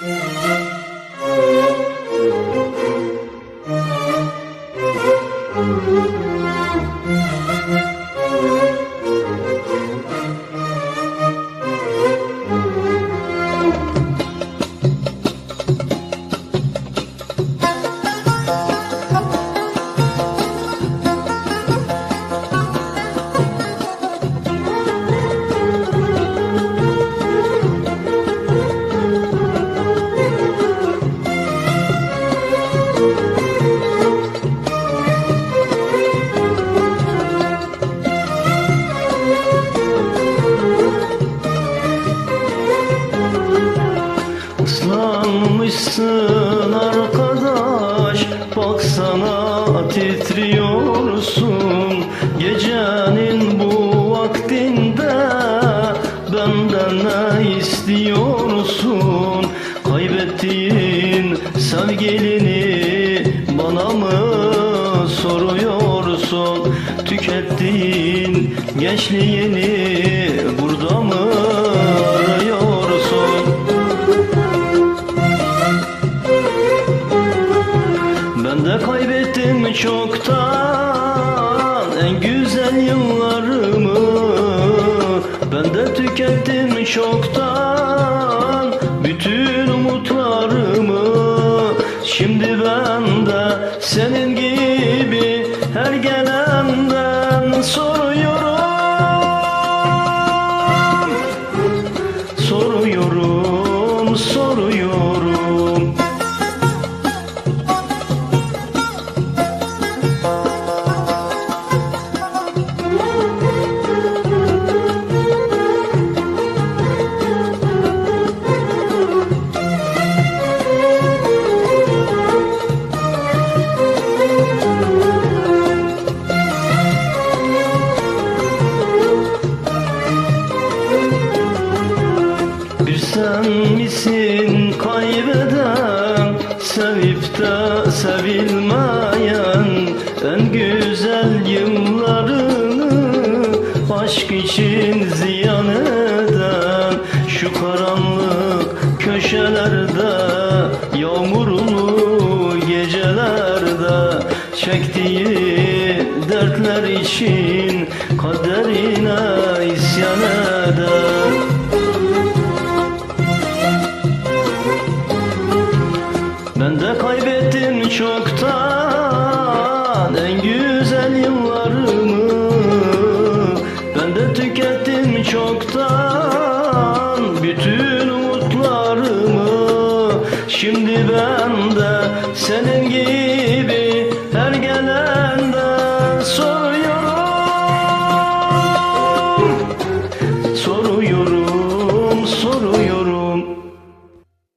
Yeah. Islanmışsın arkadaş Baksana titriyorsun. Gecenin bu vaktinde Benden ne istiyorsun? Kaybettiğin sevgilini Bana mı soruyorsun? Tükettiğin gençliğini De kaybettim çoktan en güzel yıllarımı Ben de tükettim çoktan Bir sen misin kaybeden Sevip de sevilmeyen En güzel yıllarını Aşk için ziyan eden Şu karanlık köşelerde Yağmurlu gecelerde Çektiği dertler için Kaderine isyan eder çoktan en güzel yıllarımı Ben de tükettim çoktan bütün umutlarımı. Şimdi ben de senin gibi